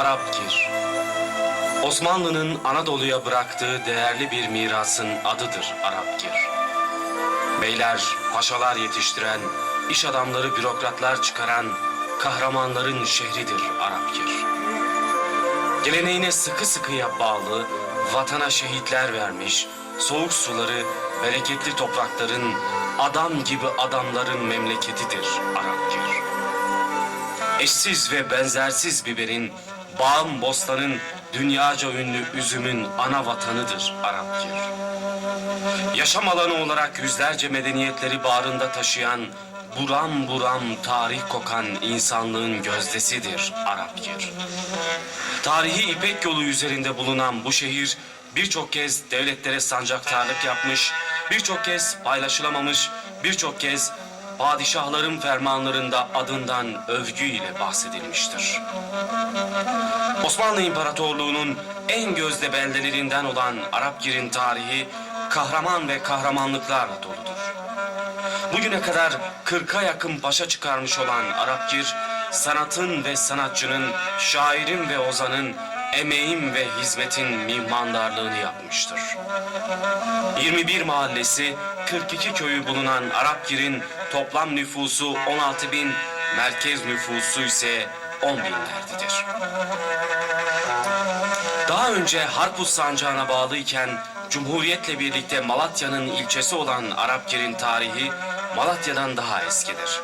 Arapgir. Osmanlı'nın Anadolu'ya bıraktığı değerli bir mirasın adıdır Arapgir. Beyler, paşalar yetiştiren, iş adamları, bürokratlar çıkaran kahramanların şehridir Arapgir. Geleneğine sıkı sıkıya bağlı, vatana şehitler vermiş, soğuk suları, bereketli toprakların, adam gibi adamların memleketidir Arapgir. Eşsiz ve benzersiz biberin, bağım bostanın, dünyaca ünlü üzümün ana vatanıdır Arapgir. Yaşam alanı olarak yüzlerce medeniyetleri bağrında taşıyan, buram buram tarih kokan insanlığın gözdesidir Arapgir. Tarihi İpek yolu üzerinde bulunan bu şehir birçok kez devletlere sancaktarlık yapmış, birçok kez paylaşılamamış, birçok kez padişahların fermanlarında adından övgüyle bahsedilmiştir. Osmanlı İmparatorluğu'nun en gözde beldelerinden olan Arapgir'in tarihi kahraman ve kahramanlıklarla doludur. Bugüne kadar 40'a yakın paşa çıkarmış olan Arapgir, sanatın ve sanatçının, şairin ve ozanın, emeğin ve hizmetin mihmandarlığını yapmıştır. 21 mahallesi, 42 köyü bulunan Arapgir'in toplam nüfusu 16 bin, merkez nüfusu ise 10 binlerdedir. Daha önce Harput Sancağı'na bağlıyken Cumhuriyet'le birlikte Malatya'nın ilçesi olan Arapgir'in tarihi Malatya'dan daha eskidir.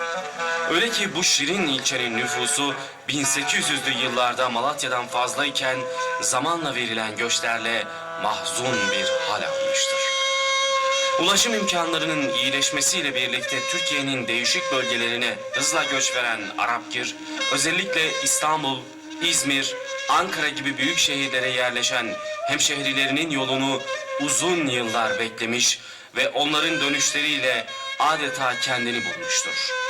Öyle ki bu şirin ilçenin nüfusu 1800'lü yıllarda Malatya'dan fazlayken zamanla verilen göçlerle mahzun bir hal almıştır. Ulaşım imkanlarının iyileşmesiyle birlikte Türkiye'nin değişik bölgelerine hızla göç veren Arapgir, özellikle İstanbul, İzmir, Ankara gibi büyük şehirlere yerleşen hemşehrilerinin yolunu uzun yıllar beklemiş ve onların dönüşleriyle adeta kendini bulmuştur.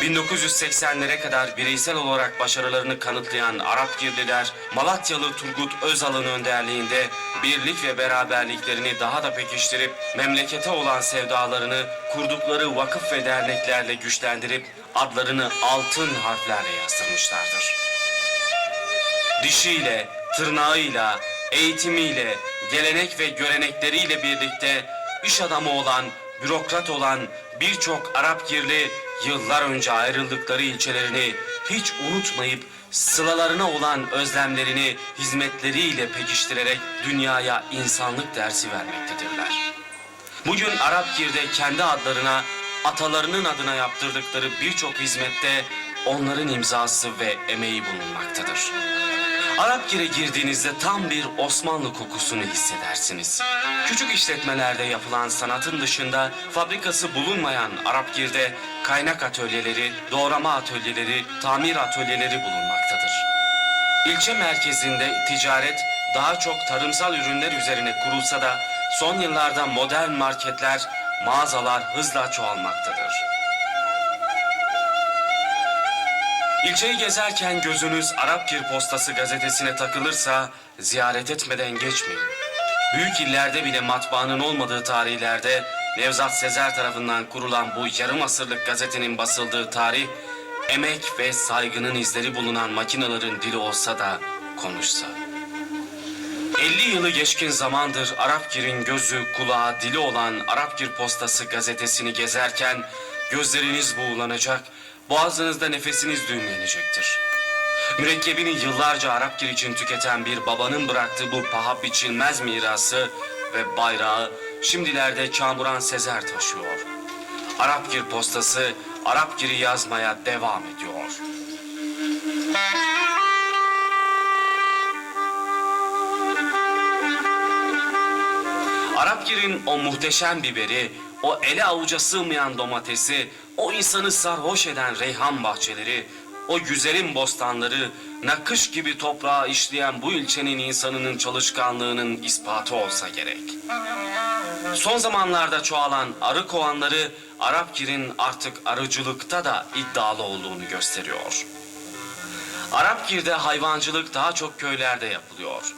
1980'lere kadar bireysel olarak başarılarını kanıtlayan Arapgirliler, Malatyalı Turgut Özal'ın önderliğinde birlik ve beraberliklerini daha da pekiştirip memlekete olan sevdalarını kurdukları vakıf ve derneklerle güçlendirip adlarını altın harflerle yazdırmışlardır. Dişiyle, tırnağıyla, eğitimiyle, gelenek ve görenekleriyle birlikte iş adamı olan, bürokrat olan birçok Arapgirli yıllar önce ayrıldıkları ilçelerini hiç unutmayıp sılalarına olan özlemlerini hizmetleriyle pekiştirerek dünyaya insanlık dersi vermektedirler. Bugün Arapgir'de kendi adlarına, atalarının adına yaptırdıkları birçok hizmette onların imzası ve emeği bulunmaktadır. Arapgir'e girdiğinizde tam bir Osmanlı kokusunu hissedersiniz. Küçük işletmelerde yapılan sanatın dışında fabrikası bulunmayan Arapgir'de kaynak atölyeleri, doğrama atölyeleri, tamir atölyeleri bulunmaktadır. İlçe merkezinde ticaret daha çok tarımsal ürünler üzerine kurulsa da son yıllarda modern marketler, mağazalar hızla çoğalmaktadır. İlçeyi gezerken gözünüz Arapgir Postası gazetesine takılırsa ziyaret etmeden geçmeyin. Büyük illerde bile matbaanın olmadığı tarihlerde Nevzat Sezer tarafından kurulan bu yarım asırlık gazetenin basıldığı tarih, emek ve saygının izleri bulunan makinelerin dili olsa da konuşsa. 50 yılı geçkin zamandır Arapgir'in gözü, kulağı, dili olan Arapgir Postası gazetesini gezerken gözleriniz buğulanacak, boğazınızda nefesiniz düğümlenecektir. Mürekkebini yıllarca Arapgir için tüketen bir babanın bıraktığı bu paha biçilmez mirası ve bayrağı şimdilerde Kamuran Sezer taşıyor. Arapgir Postası Arapgir'i yazmaya devam ediyor. Arapgir'in o muhteşem biberi, o ele avuca sığmayan domatesi, o insanı sarhoş eden reyhan bahçeleri, o güzelim bostanları, nakış gibi toprağa işleyen bu ilçenin insanının çalışkanlığının ispatı olsa gerek. Son zamanlarda çoğalan arı kovanları Arapgir'in artık arıcılıkta da iddialı olduğunu gösteriyor. Arapgir'de hayvancılık daha çok köylerde yapılıyor.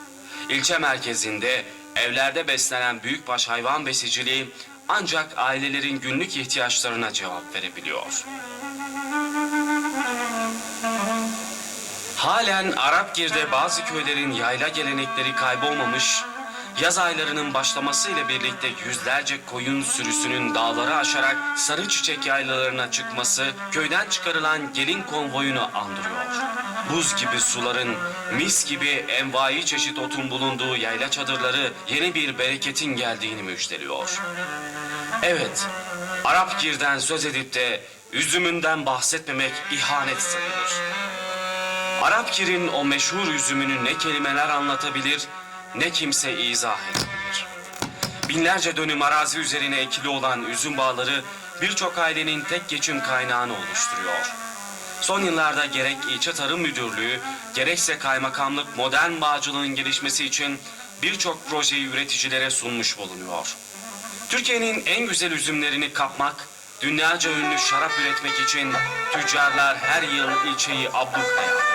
İlçe merkezinde evlerde beslenen büyükbaş hayvan besiciliği ancak ailelerin günlük ihtiyaçlarına cevap verebiliyor. Halen Arapgir'de bazı köylerin yayla gelenekleri kaybolmamış, yaz aylarının başlamasıyla birlikte yüzlerce koyun sürüsünün dağları aşarak sarı çiçek yaylalarına çıkması köyden çıkarılan gelin konvoyunu andırıyor. Buz gibi suların, mis gibi envai çeşit otun bulunduğu yayla çadırları yeni bir bereketin geldiğini müjdeliyor. Evet, Arapgir'den söz edip de üzümünden bahsetmemek ihanet sayılır. Arapgir'in o meşhur üzümünü ne kelimeler anlatabilir ne kimse izah edebilir. Binlerce dönüm arazi üzerine ekili olan üzüm bağları birçok ailenin tek geçim kaynağını oluşturuyor. Son yıllarda gerek ilçe tarım müdürlüğü gerekse kaymakamlık modern bağcılığın gelişmesi için birçok projeyi üreticilere sunmuş bulunuyor. Türkiye'nin en güzel üzümlerini kapmak, dünyaca ünlü şarap üretmek için tüccarlar her yıl ilçeyi ablukaya.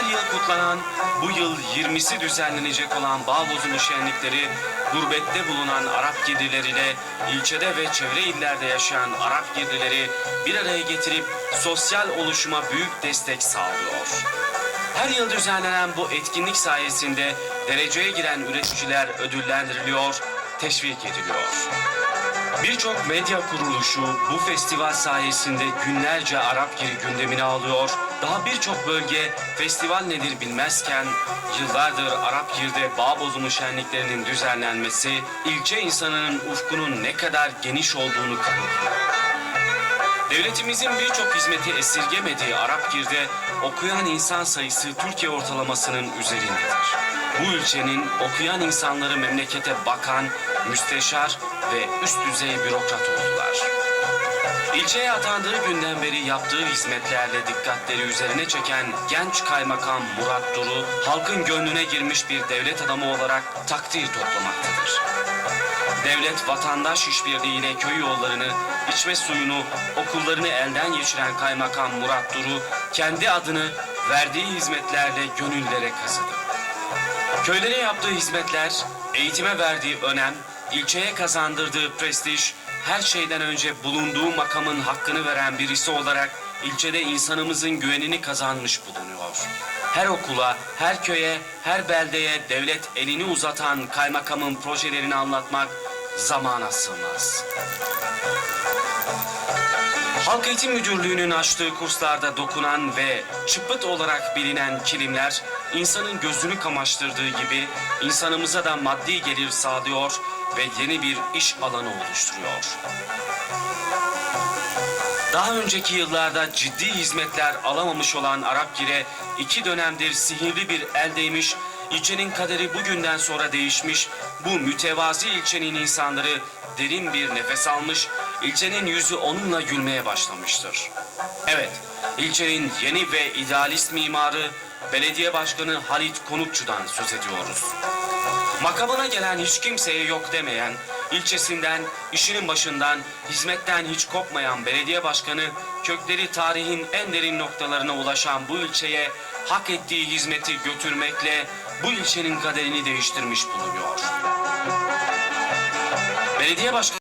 Her yıl kutlanan, bu yıl 20'si düzenlenecek olan bağ bozumu şenlikleri, gurbette bulunan Arap girdileriyle ilçede ve çevre illerde yaşayan Arap girdileri bir araya getirip sosyal oluşuma büyük destek sağlıyor. Her yıl düzenlenen bu etkinlik sayesinde dereceye giren üreticiler ödüllendiriliyor, teşvik ediliyor. Birçok medya kuruluşu bu festival sayesinde günlerce Arap Giri gündemine alıyor. Daha birçok bölge festival nedir bilmezken yıllardır Arap Gir'de bağ bozumu şenliklerinin düzenlenmesi ilçe insanının ufkunun ne kadar geniş olduğunu kanıtlıyor. Devletimizin birçok hizmeti esirgemediği Arapgir'de okuyan insan sayısı Türkiye ortalamasının üzerindedir. Bu ilçenin okuyan insanları memlekete bakan, müsteşar ve üst düzey bürokrat oldular. İlçeye atandığı günden beri yaptığı hizmetlerle dikkatleri üzerine çeken genç kaymakam Murat Duru, halkın gönlüne girmiş bir devlet adamı olarak takdir toplamaktadır. Devlet vatandaş işbirliğiyle köy yollarını, içme suyunu, okullarını elden geçiren kaymakam Murat Duru kendi adını verdiği hizmetlerle gönüllere kazıdı. Köylere yaptığı hizmetler, eğitime verdiği önem, ilçeye kazandırdığı prestij, her şeyden önce bulunduğu makamın hakkını veren birisi olarak ilçede insanımızın güvenini kazanmış bulunuyor. Her okula, her köye, her beldeye devlet elini uzatan kaymakamın projelerini anlatmak zamana sığmaz. Halk Eğitim Müdürlüğü'nün açtığı kurslarda dokunan ve çıpıt olarak bilinen kilimler insanın gözünü kamaştırdığı gibi insanımıza da maddi gelir sağlıyor ve yeni bir iş alanı oluşturuyor. Daha önceki yıllarda ciddi hizmetler alamamış olan Arapgir'e iki dönemdir sihirli bir el değmiş, ilçenin kaderi bugünden sonra değişmiş, bu mütevazi ilçenin insanları derin bir nefes almış, ilçenin yüzü onunla gülmeye başlamıştır. Evet, ilçenin yeni ve idealist mimarı, belediye başkanı Halit Konukçu'dan söz ediyoruz. Makamına gelen hiç kimseye yok demeyen, ilçesinden, işinin başından, hizmetten hiç kopmayan belediye başkanı, kökleri tarihin en derin noktalarına ulaşan bu ilçeye hak ettiği hizmeti götürmekle bu ilçenin kaderini değiştirmiş bulunuyor. Belediye başkanı